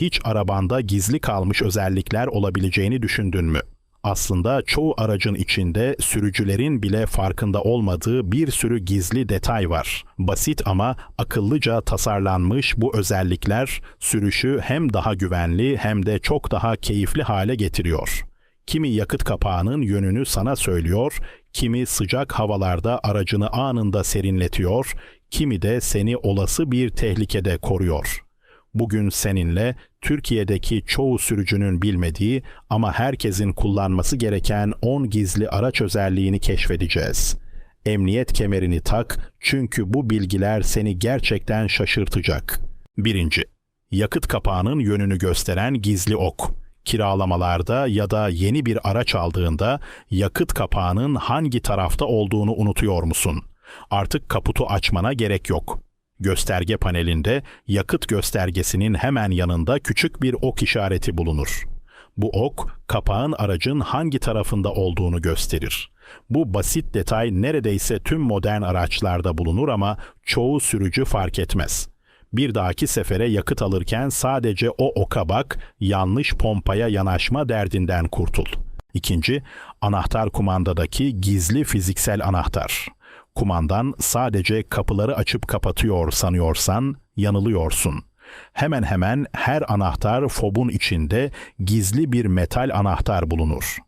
Hiç arabanda gizli kalmış özellikler olabileceğini düşündün mü? Aslında çoğu aracın içinde sürücülerin bile farkında olmadığı bir sürü gizli detay var. Basit ama akıllıca tasarlanmış bu özellikler sürüşü hem daha güvenli hem de çok daha keyifli hale getiriyor. Kimi yakıt kapağının yönünü sana söylüyor, kimi sıcak havalarda aracını anında serinletiyor, kimi de seni olası bir tehlikede koruyor. Bugün seninle Türkiye'deki çoğu sürücünün bilmediği ama herkesin kullanması gereken 10 gizli araç özelliğini keşfedeceğiz. Emniyet kemerini tak çünkü bu bilgiler seni gerçekten şaşırtacak. 1. Yakıt kapağının yönünü gösteren gizli ok. Kiralamalarda ya da yeni bir araç aldığında yakıt kapağının hangi tarafta olduğunu unutuyor musun? Artık kaputu açmana gerek yok. Gösterge panelinde yakıt göstergesinin hemen yanında küçük bir ok işareti bulunur. Bu ok, kapağın aracın hangi tarafında olduğunu gösterir. Bu basit detay neredeyse tüm modern araçlarda bulunur ama çoğu sürücü fark etmez. Bir dahaki sefere yakıt alırken sadece o oka bak, yanlış pompaya yanaşma derdinden kurtul. İkinci, anahtar kumandadaki gizli fiziksel anahtar. Kumandan sadece kapıları açıp kapatıyor sanıyorsan yanılıyorsun. Hemen hemen her anahtar fobun içinde gizli bir metal anahtar bulunur.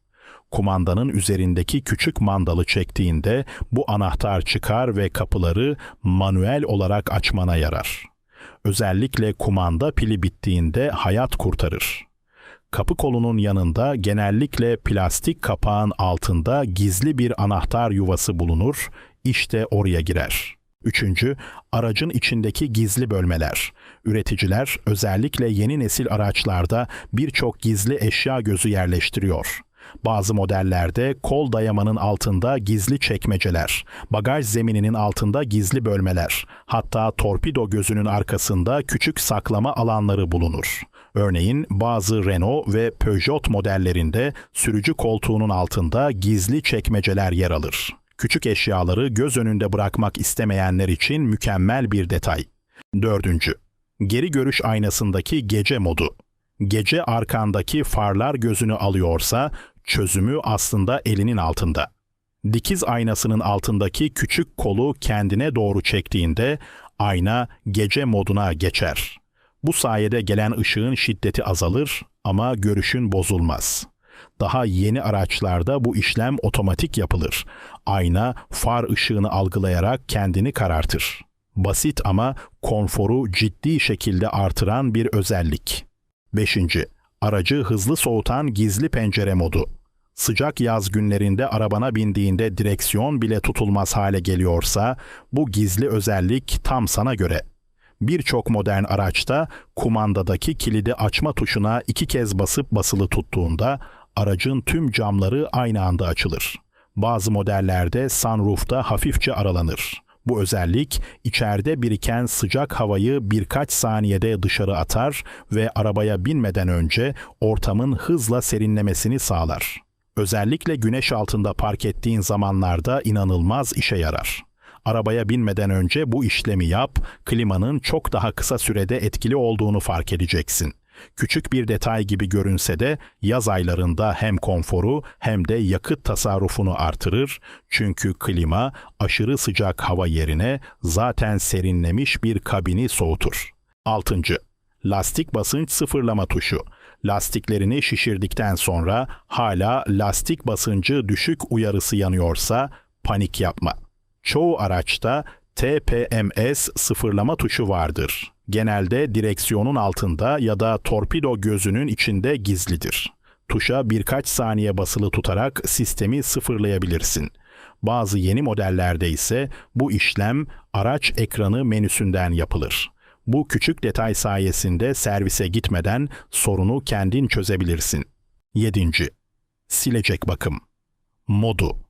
Kumandanın üzerindeki küçük mandalı çektiğinde bu anahtar çıkar ve kapıları manuel olarak açmana yarar. Özellikle kumanda pili bittiğinde hayat kurtarır. Kapı kolunun yanında genellikle plastik kapağın altında gizli bir anahtar yuvası bulunur işte oraya girer. Üçüncü, aracın içindeki gizli bölmeler. Üreticiler özellikle yeni nesil araçlarda birçok gizli eşya gözü yerleştiriyor. Bazı modellerde kol dayamanın altında gizli çekmeceler, bagaj zemininin altında gizli bölmeler, hatta torpido gözünün arkasında küçük saklama alanları bulunur. Örneğin bazı Renault ve Peugeot modellerinde sürücü koltuğunun altında gizli çekmeceler yer alır küçük eşyaları göz önünde bırakmak istemeyenler için mükemmel bir detay. Dördüncü, geri görüş aynasındaki gece modu. Gece arkandaki farlar gözünü alıyorsa çözümü aslında elinin altında. Dikiz aynasının altındaki küçük kolu kendine doğru çektiğinde ayna gece moduna geçer. Bu sayede gelen ışığın şiddeti azalır ama görüşün bozulmaz. Daha yeni araçlarda bu işlem otomatik yapılır. Ayna far ışığını algılayarak kendini karartır. Basit ama konforu ciddi şekilde artıran bir özellik. 5. Aracı hızlı soğutan gizli pencere modu. Sıcak yaz günlerinde arabana bindiğinde direksiyon bile tutulmaz hale geliyorsa bu gizli özellik tam sana göre. Birçok modern araçta kumandadaki kilidi açma tuşuna iki kez basıp basılı tuttuğunda aracın tüm camları aynı anda açılır. Bazı modellerde sunroof'ta hafifçe aralanır. Bu özellik içeride biriken sıcak havayı birkaç saniyede dışarı atar ve arabaya binmeden önce ortamın hızla serinlemesini sağlar. Özellikle güneş altında park ettiğin zamanlarda inanılmaz işe yarar. Arabaya binmeden önce bu işlemi yap, klimanın çok daha kısa sürede etkili olduğunu fark edeceksin. Küçük bir detay gibi görünse de yaz aylarında hem konforu hem de yakıt tasarrufunu artırır. Çünkü klima aşırı sıcak hava yerine zaten serinlemiş bir kabini soğutur. 6. Lastik basınç sıfırlama tuşu. Lastiklerini şişirdikten sonra hala lastik basıncı düşük uyarısı yanıyorsa panik yapma. Çoğu araçta TPMS sıfırlama tuşu vardır genelde direksiyonun altında ya da torpido gözünün içinde gizlidir. Tuşa birkaç saniye basılı tutarak sistemi sıfırlayabilirsin. Bazı yeni modellerde ise bu işlem araç ekranı menüsünden yapılır. Bu küçük detay sayesinde servise gitmeden sorunu kendin çözebilirsin. 7. Silecek bakım. Modu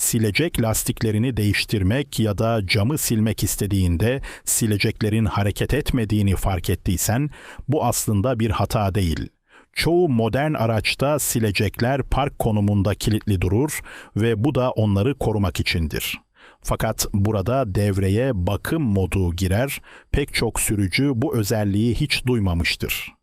silecek lastiklerini değiştirmek ya da camı silmek istediğinde sileceklerin hareket etmediğini fark ettiysen bu aslında bir hata değil. Çoğu modern araçta silecekler park konumunda kilitli durur ve bu da onları korumak içindir. Fakat burada devreye bakım modu girer, pek çok sürücü bu özelliği hiç duymamıştır.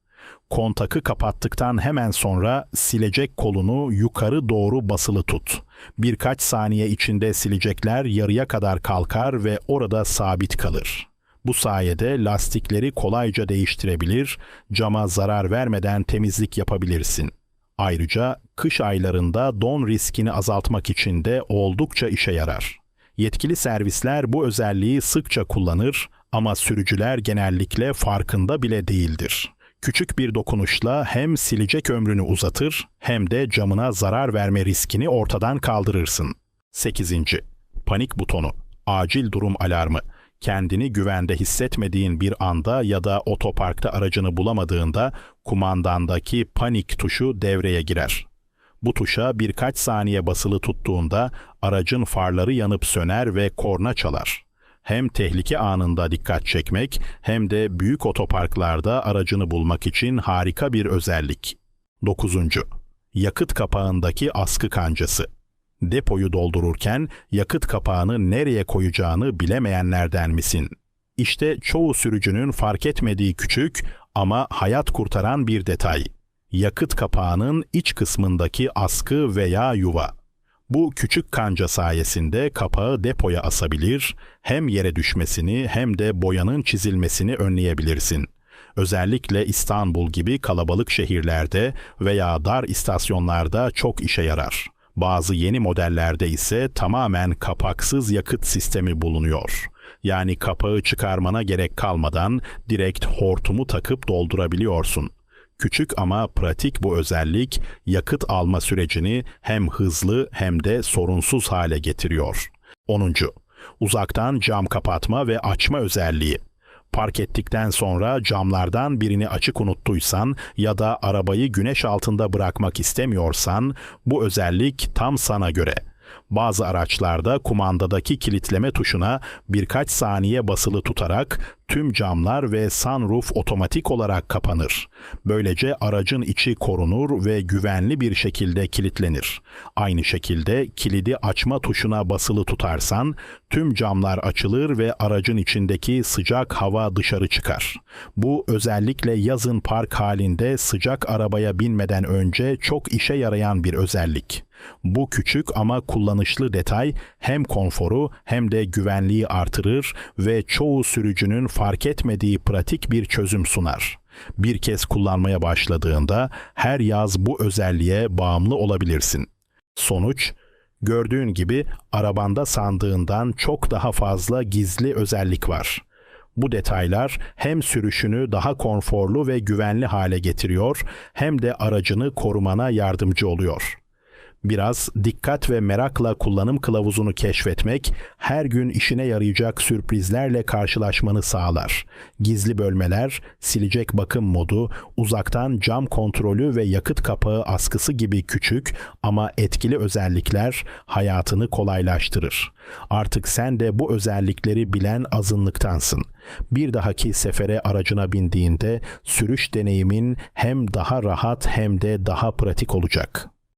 Kontakı kapattıktan hemen sonra silecek kolunu yukarı doğru basılı tut. Birkaç saniye içinde silecekler yarıya kadar kalkar ve orada sabit kalır. Bu sayede lastikleri kolayca değiştirebilir, cama zarar vermeden temizlik yapabilirsin. Ayrıca kış aylarında don riskini azaltmak için de oldukça işe yarar. Yetkili servisler bu özelliği sıkça kullanır ama sürücüler genellikle farkında bile değildir. Küçük bir dokunuşla hem silecek ömrünü uzatır hem de camına zarar verme riskini ortadan kaldırırsın. 8. Panik butonu. Acil durum alarmı. Kendini güvende hissetmediğin bir anda ya da otoparkta aracını bulamadığında kumandandaki panik tuşu devreye girer. Bu tuşa birkaç saniye basılı tuttuğunda aracın farları yanıp söner ve korna çalar. Hem tehlike anında dikkat çekmek hem de büyük otoparklarda aracını bulmak için harika bir özellik. 9. Yakıt kapağındaki askı kancası. Depoyu doldururken yakıt kapağını nereye koyacağını bilemeyenlerden misin? İşte çoğu sürücünün fark etmediği küçük ama hayat kurtaran bir detay. Yakıt kapağının iç kısmındaki askı veya yuva. Bu küçük kanca sayesinde kapağı depoya asabilir, hem yere düşmesini hem de boyanın çizilmesini önleyebilirsin. Özellikle İstanbul gibi kalabalık şehirlerde veya dar istasyonlarda çok işe yarar. Bazı yeni modellerde ise tamamen kapaksız yakıt sistemi bulunuyor. Yani kapağı çıkarmana gerek kalmadan direkt hortumu takıp doldurabiliyorsun. Küçük ama pratik bu özellik yakıt alma sürecini hem hızlı hem de sorunsuz hale getiriyor. 10. Uzaktan cam kapatma ve açma özelliği. Park ettikten sonra camlardan birini açık unuttuysan ya da arabayı güneş altında bırakmak istemiyorsan bu özellik tam sana göre. Bazı araçlarda kumandadaki kilitleme tuşuna birkaç saniye basılı tutarak tüm camlar ve sunroof otomatik olarak kapanır. Böylece aracın içi korunur ve güvenli bir şekilde kilitlenir. Aynı şekilde kilidi açma tuşuna basılı tutarsan tüm camlar açılır ve aracın içindeki sıcak hava dışarı çıkar. Bu özellikle yazın park halinde sıcak arabaya binmeden önce çok işe yarayan bir özellik. Bu küçük ama kullanışlı detay hem konforu hem de güvenliği artırır ve çoğu sürücünün fark etmediği pratik bir çözüm sunar. Bir kez kullanmaya başladığında her yaz bu özelliğe bağımlı olabilirsin. Sonuç, gördüğün gibi arabanda sandığından çok daha fazla gizli özellik var. Bu detaylar hem sürüşünü daha konforlu ve güvenli hale getiriyor hem de aracını korumana yardımcı oluyor. Biraz dikkat ve merakla kullanım kılavuzunu keşfetmek her gün işine yarayacak sürprizlerle karşılaşmanı sağlar. Gizli bölmeler, silecek bakım modu, uzaktan cam kontrolü ve yakıt kapağı askısı gibi küçük ama etkili özellikler hayatını kolaylaştırır. Artık sen de bu özellikleri bilen azınlıktansın. Bir dahaki sefere aracına bindiğinde sürüş deneyimin hem daha rahat hem de daha pratik olacak.